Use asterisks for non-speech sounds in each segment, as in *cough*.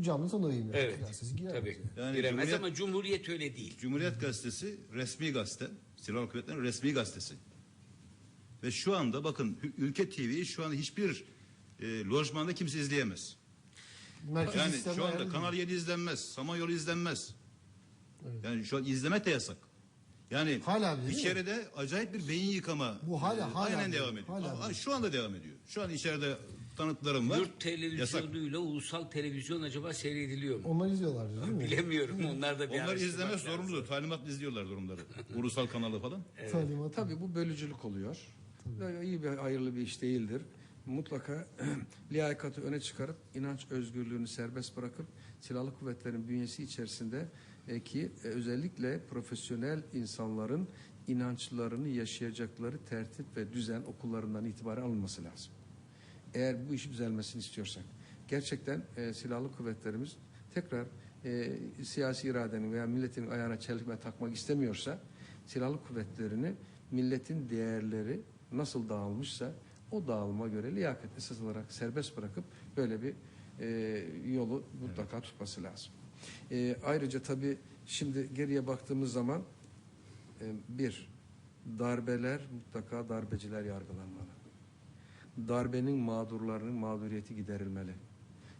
Canlı tanıyayım. yani. Evet. Siz Tabii. yani. Giremez Cumhuriyet- ama Cumhuriyet öyle değil. Cumhuriyet Gazetesi resmi gazete. Silahlı Kuvvetleri'nin resmi gazetesi. Ve şu anda bakın Hü- Ülke TV'yi şu anda hiçbir e, lojmanda kimse izleyemez. Merkez Yani sistemde şu anda ayarlı Kanal değil. 7 izlenmez. Samanyolu izlenmez. Evet. Yani şu an izlemek de yasak. Yani Hala değil bir mi? kere de acayip bir beyin yıkama. Bu hala- e, hala aynen değil. devam ediyor. Hala Aa, şu anda devam ediyor. Şu an içeride tanıklarım var. Yurt Yasak. televizyonuyla ulusal televizyon acaba seyrediliyor mu? Onlar izliyorlar *laughs* değil mi? Bilemiyorum. Onlar da bir Onlar lazım. zorunlu. Talimatla izliyorlar onları. Ulusal kanalı falan. Talimat. Tabii bu bölücülük oluyor. Ve iyi bir hayırlı bir iş değildir. Mutlaka *clears throat* liyakatı öne çıkarıp inanç özgürlüğünü serbest bırakıp silahlı kuvvetlerin bünyesi içerisinde e, ki e, özellikle profesyonel insanların inançlarını yaşayacakları tertip ve düzen okullarından itibaren alınması lazım. Eğer bu işi düzelmesini istiyorsak. Gerçekten e, silahlı kuvvetlerimiz tekrar e, siyasi iradenin veya milletin ayağına çelme takmak istemiyorsa silahlı kuvvetlerini milletin değerleri nasıl dağılmışsa o dağılma göre liyakat esas olarak serbest bırakıp böyle bir e, yolu mutlaka tutması lazım. E, ayrıca tabii şimdi geriye baktığımız zaman e, bir darbeler mutlaka darbeciler yargılanmalı darbenin mağdurlarının mağduriyeti giderilmeli.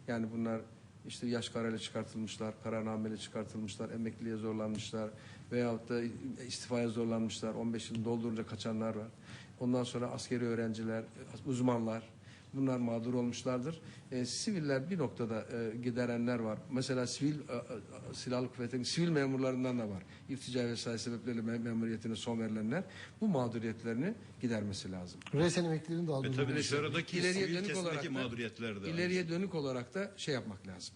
Yani bunlar işte yaş kararıyla çıkartılmışlar, kararnameyle çıkartılmışlar, emekliliğe zorlanmışlar veyahut da istifaya zorlanmışlar, 15 yıl doldurunca kaçanlar var. Ondan sonra askeri öğrenciler, uzmanlar bunlar mağdur olmuşlardır. E, siviller bir noktada e, giderenler var. Mesela sivil e, e, silahlı kuvvetlerin sivil memurlarından da var. İrtica vesaire sebepleriyle mem- memuriyetine son verilenler bu mağduriyetlerini gidermesi lazım. Resen emeklilerin Ve dağıldığını tabii dışarıdaki İleriye sivil dönük kesimdeki olarak da, mağduriyetler de. ileriye dönük olarak da şey yapmak lazım.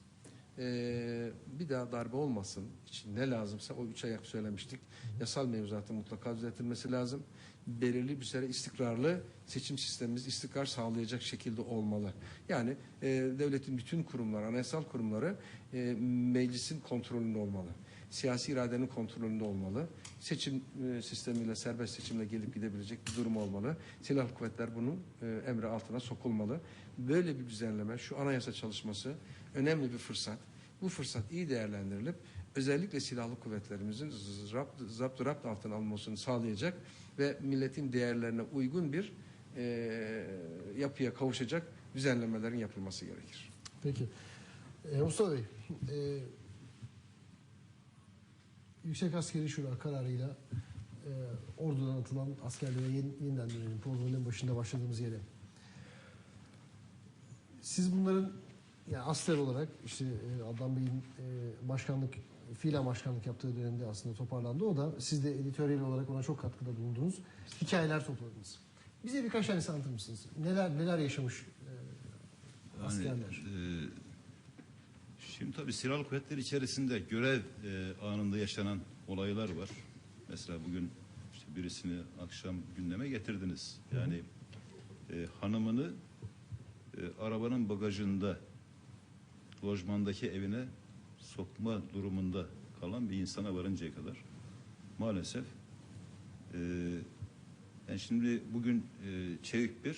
Ee, bir daha darbe olmasın için ne lazımsa o üç ayak söylemiştik. Yasal mevzuatın mutlaka düzeltilmesi lazım. Belirli bir süre istikrarlı seçim sistemimiz istikrar sağlayacak şekilde olmalı. Yani e, devletin bütün kurumları, anayasal kurumları e, meclisin kontrolünde olmalı. Siyasi iradenin kontrolünde olmalı. Seçim e, sistemiyle serbest seçimle gelip gidebilecek bir durum olmalı. Silahlı kuvvetler bunun e, emri altına sokulmalı. Böyle bir düzenleme, şu anayasa çalışması önemli bir fırsat. Bu fırsat iyi değerlendirilip özellikle silahlı kuvvetlerimizin zapt, zapt rapt altına alınmasını sağlayacak ve milletin değerlerine uygun bir e, yapıya kavuşacak düzenlemelerin yapılması gerekir. Peki. E, Mustafa Bey, e, Yüksek Askeri Şura kararıyla e, ordudan atılan askerlere yeni- yeniden dönelim programın başında başladığımız yere. Siz bunların yani asler olarak işte e, Adnan Bey'in e, başkanlık fiilen başkanlık yaptığı dönemde aslında toparlandı. O da siz de editoryal olarak ona çok katkıda bulundunuz. Hikayeler topladınız. Bize birkaç tane anlatır mısınız? Neler neler yaşamış e, askerler? Yani, e, şimdi tabii silahlı kuvvetler içerisinde görev e, anında yaşanan olaylar var. Mesela bugün işte birisini akşam gündeme getirdiniz. Yani e, hanımını e, arabanın bagajında lojmandaki evine sokma durumunda kalan bir insana varıncaya kadar maalesef e, yani şimdi bugün e, çevik bir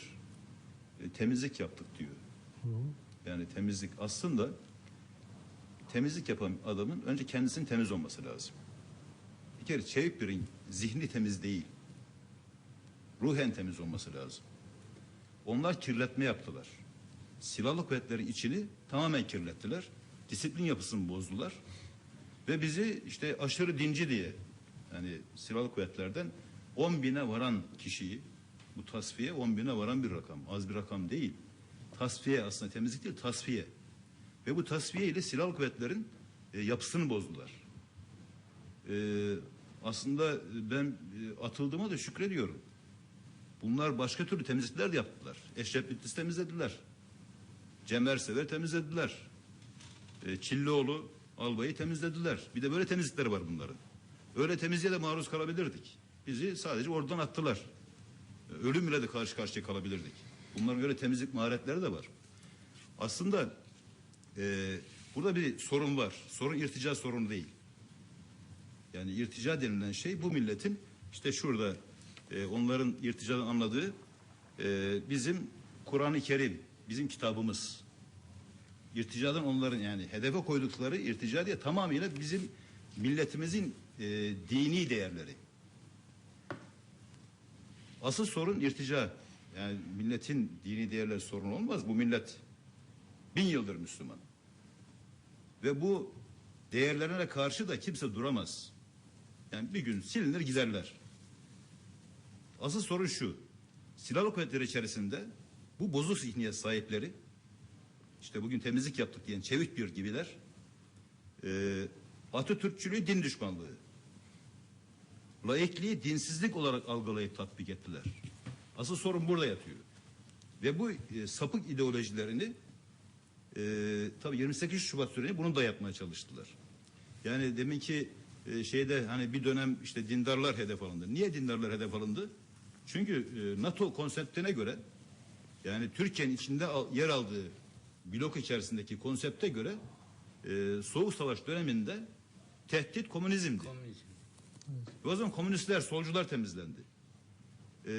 e, temizlik yaptık diyor. Yani temizlik aslında temizlik yapan adamın önce kendisinin temiz olması lazım. Bir kere çevik birin zihni temiz değil. Ruhen temiz olması lazım. Onlar kirletme yaptılar. Silahlı kuvvetlerin içini tamamen kirlettiler. Disiplin yapısını bozdular. Ve bizi işte aşırı dinci diye yani silahlı kuvvetlerden 10 bine varan kişiyi bu tasfiye 10 bine varan bir rakam. Az bir rakam değil. Tasfiye aslında temizlik değil tasfiye. Ve bu tasfiye ile silahlı kuvvetlerin e, yapısını bozdular. E, aslında ben e, atıldığıma da şükrediyorum. Bunlar başka türlü temizlikler de yaptılar. Eşref Bitlis temizlediler. Cem Ersever temizlediler. E, Çillioğlu albayı temizlediler. Bir de böyle temizlikleri var bunların. Öyle temizliğe de maruz kalabilirdik. Bizi sadece oradan attılar. E, Ölüm ile de karşı karşıya kalabilirdik. Bunların öyle temizlik maharetleri de var. Aslında e, burada bir sorun var. Sorun irtica sorunu değil. Yani irtica denilen şey bu milletin işte şurada e, onların irticadan anladığı e, bizim Kur'an-ı Kerim, bizim kitabımız. irticadan onların yani hedefe koydukları irtica diye tamamıyla bizim milletimizin e, dini değerleri. Asıl sorun irtica. Yani milletin dini değerleri sorun olmaz. Bu millet bin yıldır Müslüman. Ve bu değerlerine karşı da kimse duramaz. Yani bir gün silinir giderler. Asıl sorun şu. Silahlı kuvvetler içerisinde bu bozuk zihniyet sahipleri işte bugün temizlik yaptık diyen çevik bir gibiler e, Atatürkçülüğü din düşmanlığı laikliği dinsizlik olarak algılayıp tatbik ettiler. Asıl sorun burada yatıyor. Ve bu e, sapık ideolojilerini e, tabii 28 Şubat töreni bunu da yapmaya çalıştılar. Yani demin ki e, şeyde hani bir dönem işte dindarlar hedef alındı. Niye dindarlar hedef alındı? Çünkü e, NATO konseptine göre yani Türkiye'nin içinde al- yer aldığı blok içerisindeki konsepte göre e, Soğuk Savaş döneminde tehdit komünizmdi. Komünizm. Ve o zaman komünistler, solcular temizlendi. Ee,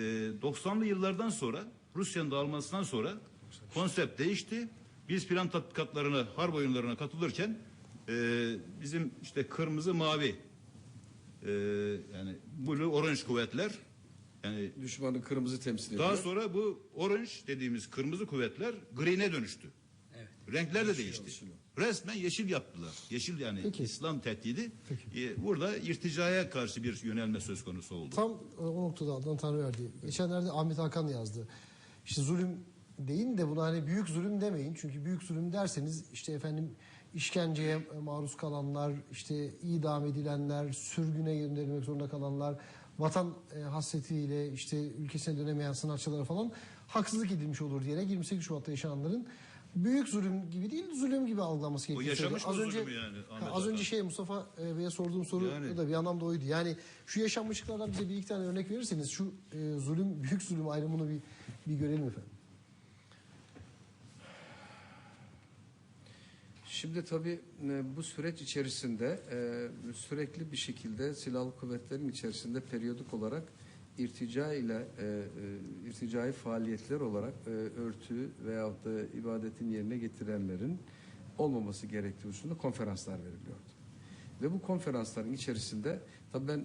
90'lı yıllardan sonra Rusya'nın dağılmasından sonra konsept değişti. Biz plan tatbikatlarına, harp oyunlarına katılırken e, bizim işte kırmızı mavi e, yani blue orange kuvvetler yani Düşmanı kırmızı temsil ediyor. daha sonra bu orange dediğimiz kırmızı kuvvetler green'e dönüştü. Evet. Renkler de değişti. Resmen yeşil yaptılar. Yeşil yani Peki. İslam tehdidi. Peki. Ee, burada irticaya karşı bir yönelme söz konusu oldu. Tam e, o noktada Adnan Tanrıverdi. Geçenlerde Ahmet Hakan yazdı. İşte zulüm deyin de buna hani büyük zulüm demeyin. Çünkü büyük zulüm derseniz işte efendim işkenceye e, maruz kalanlar, işte idam edilenler, sürgüne gönderilmek zorunda kalanlar, vatan e, hasretiyle işte ülkesine dönemeyen sanatçılara falan haksızlık edilmiş olur diyerek 28 Şubat'ta yaşananların büyük zulüm gibi değil, zulüm gibi algılaması gerekiyor. yaşamış az önce, zulmü yani Ahmet az önce şey Mustafa e, Bey'e sorduğum soru Yani. da bir anlamda oydu. Yani şu yaşanmışlıklardan bize bir iki tane örnek verirseniz şu e, zulüm, büyük zulüm ayrımını bir, bir görelim efendim. Şimdi tabii e, bu süreç içerisinde e, sürekli bir şekilde silahlı kuvvetlerin içerisinde periyodik olarak irtica ile e, irticai faaliyetler olarak örtü veyahut da ibadetin yerine getirenlerin olmaması gerektiği hususunda konferanslar veriliyordu. Ve bu konferansların içerisinde tabii ben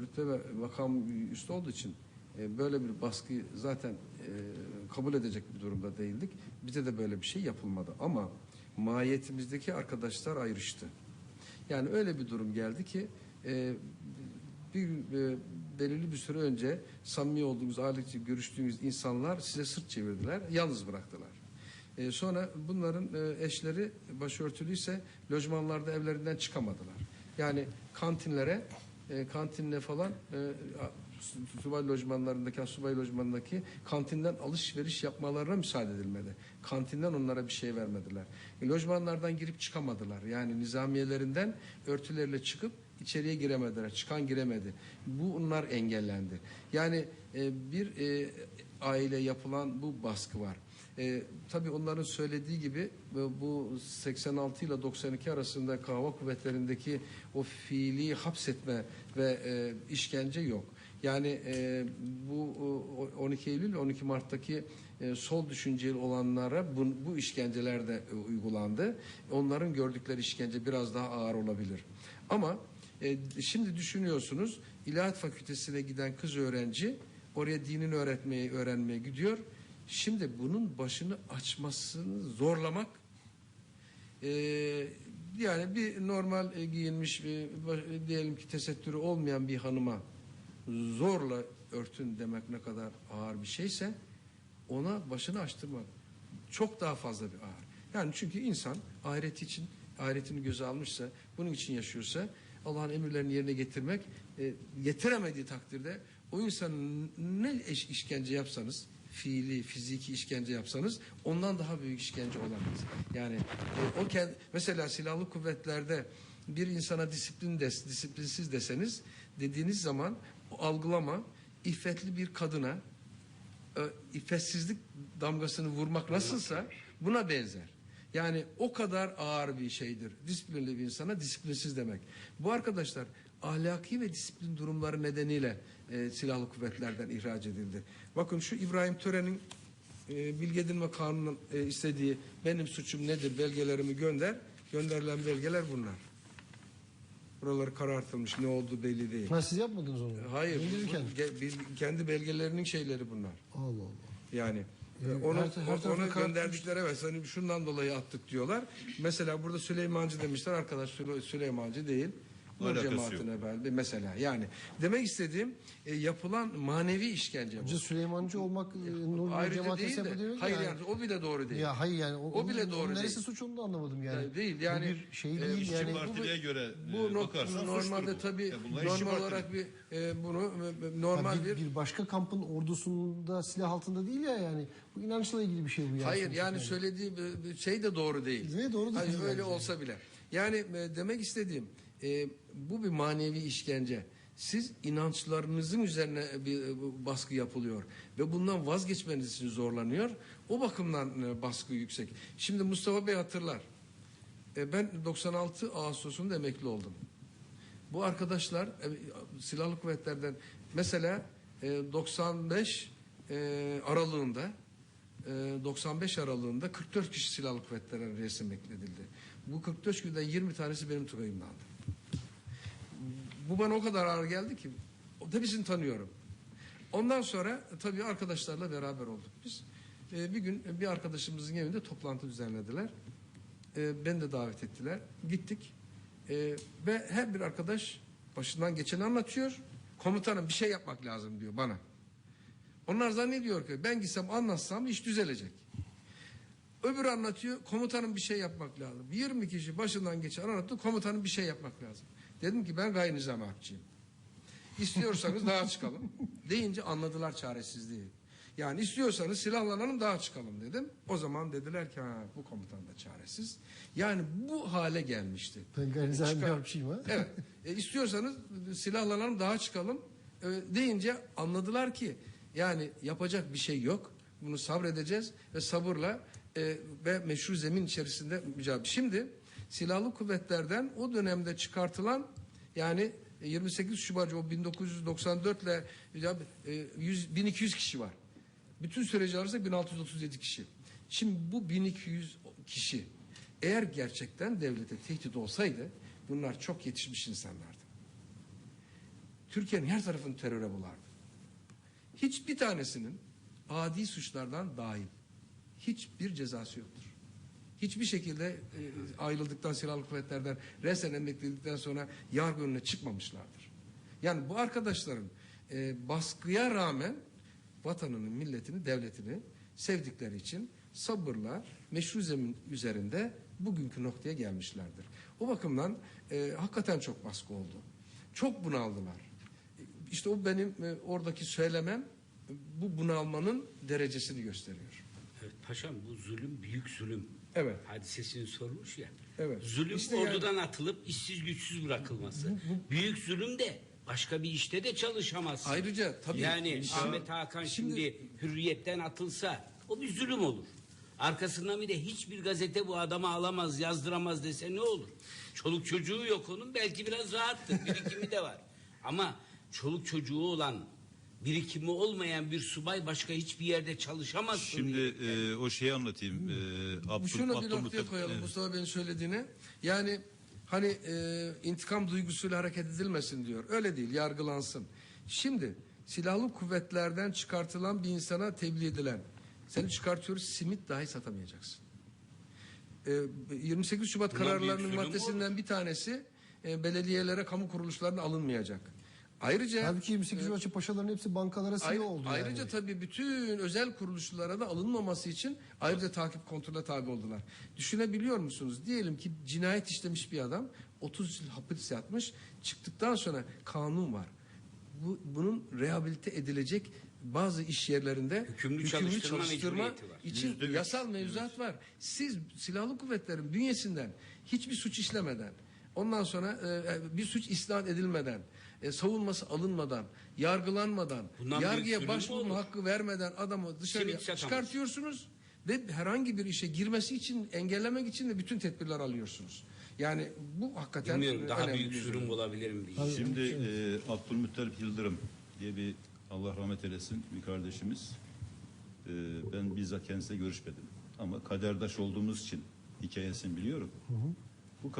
rütbe ve makam üstü olduğu için böyle bir baskı zaten kabul edecek bir durumda değildik. Bize de böyle bir şey yapılmadı ama mahiyetimizdeki arkadaşlar ayrıştı. Yani öyle bir durum geldi ki e, bir e, belirli bir süre önce samimi olduğunuz, ailecek görüştüğünüz insanlar size sırt çevirdiler, yalnız bıraktılar. E, sonra bunların e, eşleri başörtülüyse lojmanlarda evlerinden çıkamadılar. Yani kantinlere, e, kantinle falan e, subay lojmanlarındaki, subay lojmanındaki kantinden alışveriş yapmalarına müsaade edilmedi. Kantinden onlara bir şey vermediler. E, lojmanlardan girip çıkamadılar. Yani nizamiyelerinden örtülerle çıkıp içeriye giremediler. Çıkan giremedi. Bu onlar engellendi. Yani e, bir e, aile yapılan bu baskı var. E, tabii onların söylediği gibi bu 86 ile 92 arasında kahva kuvvetlerindeki o fiili hapsetme ve e, işkence yok. Yani e, bu o, 12 Eylül 12 Mart'taki e, sol düşünceli olanlara bu, bu işkenceler de e, uygulandı. Onların gördükleri işkence biraz daha ağır olabilir. Ama e, şimdi düşünüyorsunuz İlahiyat Fakültesine giden kız öğrenci oraya dinin öğretmeye öğrenmeye gidiyor. Şimdi bunun başını açmasını zorlamak e, yani bir normal e, giyinmiş bir, diyelim ki tesettürü olmayan bir hanıma zorla örtün demek ne kadar ağır bir şeyse ona başını açtırmak çok daha fazla bir ağır. Yani çünkü insan ahiret için ahiretini göze almışsa, bunun için yaşıyorsa Allah'ın emirlerini yerine getirmek e, getiremediği takdirde o insanın ne iş, işkence yapsanız fiili, fiziki işkence yapsanız ondan daha büyük işkence olamaz. Yani e, o kend, mesela silahlı kuvvetlerde bir insana disiplin des, disiplinsiz deseniz dediğiniz zaman algılama iffetli bir kadına e, iffetsizlik damgasını vurmak nasılsa buna benzer. Yani o kadar ağır bir şeydir. Disiplinli bir insana disiplinsiz demek. Bu arkadaşlar ahlaki ve disiplin durumları nedeniyle e, silahlı kuvvetlerden ihraç edildi. Bakın şu İbrahim Tören'in e, bilgi edinme kanunun e, istediği benim suçum nedir belgelerimi gönder. Gönderilen belgeler bunlar. Buraları karartılmış ne olduğu belli değil. Ha, siz yapmadınız onu. Hayır, bu- Gönderirken. bu ge- bil- kendi belgelerinin şeyleri bunlar. Allah Allah. Yani Ee, e, onu, her- her karartmış. gönderdikleri evet hani şundan dolayı attık diyorlar. Mesela burada Süleymancı demişler arkadaş Süle- Süleymancı değil. Nur Alakası cemaatine belli mesela. Yani demek istediğim e, yapılan manevi işkence bu. Hoca Süleymancı olmak e, Nur Ayrıca cemaatine değil sebep de. değil ki Hayır yani. yani o bile doğru değil. Ya hayır yani o, O bile onun- doğru onun neresi değil. suç onu da anlamadım yani. Yani değil, Bu yani, bir şey e, değil İşçi yani. partiliğe göre Bu e, bakarsan normalde bu. tabii Ya normal partili. olarak bir e, bunu e, Ya normal bir, bir bir başka kampın ordusunda silah altında değil ya yani. Bu inançla ilgili bir şey bu yani. Hayır yani söylediği şey de doğru değil. Ne, doğru Hayır, değil öyle bence. olsa bile. Yani e, demek istediğim e, bu bir manevi işkence. Siz inançlarınızın üzerine bir e, baskı yapılıyor ve bundan vazgeçmeniz için zorlanıyor. O bakımdan e, baskı yüksek. Şimdi Mustafa Bey hatırlar. E, ben 96 Ağustos'unda emekli oldum. Bu arkadaşlar silahlı kuvvetlerden mesela e, 95 e, aralığında e, 95 aralığında 44 kişi silahlı kuvvetlere resim ekledildi. Bu 44 günden 20 tanesi benim tugayımdandı. Bu bana o kadar ağır geldi ki hepsini tanıyorum. Ondan sonra e, tabii arkadaşlarla beraber olduk biz. E, bir gün bir arkadaşımızın evinde toplantı düzenlediler. E, beni de davet ettiler. Gittik. E, ve her bir arkadaş başından geçeni anlatıyor. Komutanım bir şey yapmak lazım diyor bana. Onlar zannediyor ki ben gitsem anlatsam iş düzelecek. Öbürü anlatıyor komutanım bir şey yapmak lazım. 20 kişi başından geçen anlattı komutanım bir şey yapmak lazım. Dedim ki ben gayri nizami harpçıyım. İstiyorsanız daha çıkalım. *laughs* Deyince anladılar çaresizliği. Yani istiyorsanız silahlanalım daha çıkalım dedim. O zaman dediler ki ha, bu komutan da çaresiz. Yani bu hale gelmişti. Ben gayri harpçıyım ha. Evet. *laughs* E, istiyorsanız silahlanalım daha çıkalım e, deyince anladılar ki yani yapacak bir şey yok. Bunu sabredeceğiz ve sabırla e, ve meşru zemin içerisinde mücadele. Şimdi silahlı kuvvetlerden o dönemde çıkartılan yani e, 28 Şubat o 1994 ile ya, e, 100, 1200 kişi var. Bütün süreci alırsak 1637 kişi. Şimdi bu 1200 kişi eğer gerçekten devlete tehdit olsaydı bunlar çok yetişmiş insanlardı. Türkiye'nin her tarafını teröre bulardı. Hiçbir tanesinin adi suçlardan dahil hiçbir cezası yoktur. Hiçbir şekilde e, ayrıldıktan silahlı kuvvetlerden resen emeklilikten sonra yargı önüne çıkmamışlardır. Yani bu arkadaşların e, baskıya rağmen vatanını, milletini, devletini sevdikleri için sabırla meşru zemin üzerinde bugünkü noktaya gelmişlerdir. O bakımdan e, hakikaten çok baskı oldu. Çok bunaldılar. İşte o benim e, oradaki söylemem bu bunalmanın derecesini gösteriyor. Paşam bu zulüm büyük zulüm. Evet. Hadisesini sormuş ya. Evet. Zulüm İşte yani- ordudan atılıp işsiz güçsüz bırakılması. Büyük zulüm de başka bir işte de çalışamazsın. Ayrıca tabii Yani inşallah- Ahmet Hakan Şimdi- şimdi, hürriyetten atılsa o bir zulüm olur. Arkasından bir de hiçbir gazete bu adamı alamaz, yazdıramaz dese ne olur? Çoluk çocuğu yok onun belki biraz rahattır, birikimi de var. Ama çoluk çocuğu olan, birikimi olmayan bir subay başka hiçbir yerde çalışamaz. Şimdi e, o şeyi anlatayım. E, Abdül, Şunu bir Abdülmuttalip- noktaya koyalım Evet. Mustafa Bey'in söylediğine. Yani hani e, intikam duygusuyla hareket edilmesin diyor. Öyle değil yargılansın. Şimdi silahlı kuvvetlerden çıkartılan bir insana tebliğ edilen seni çıkartıyoruz simit dahi satamayacaksın. E, 28 Şubat Bundan büyük kararlarının maddesinden bir tanesi e, belediyelere kamu kuruluşlarına alınmayacak. Ayrıca Halbuki 28 Şubatçı paşaların hepsi bankalara CEO Ayrı- oldu ayrıca yani. tabii bütün özel kuruluşlara da alınmaması için ayrıca takip kontrole tabi oldular. Düşünebiliyor musunuz? Diyelim ki cinayet işlemiş bir adam 30 yıl hapis yatmış. Çıktıktan sonra kanun var. Bu, bunun rehabilite edilecek bazı iş yerlerinde Hükümlü çalıştırma mecburiyeti var. için Yüzde üç. yasal mevzuat var. Siz silahlı kuvvetlerin bünyesinden hiçbir suç işlemeden ondan sonra e, bir suç isnat edilmeden e, savunması alınmadan, yargılanmadan, Bundan yargıya başvurma hakkı vermeden adamı dışarıya Simit çıkartıyorsunuz ve herhangi bir işe girmesi için engellemek için de bütün tedbirler alıyorsunuz. Yani bu hakikaten Bilmiyorum daha önemli büyük bir zulüm olabilir mi? Şimdi e, Abdülmuttalip Yıldırım diye bir Allah rahmet eylesin bir kardeşimiz. e, ben bizzat kendisiyle görüşmedim. Ama kaderdaş olduğumuz için hikayesini biliyorum. Bu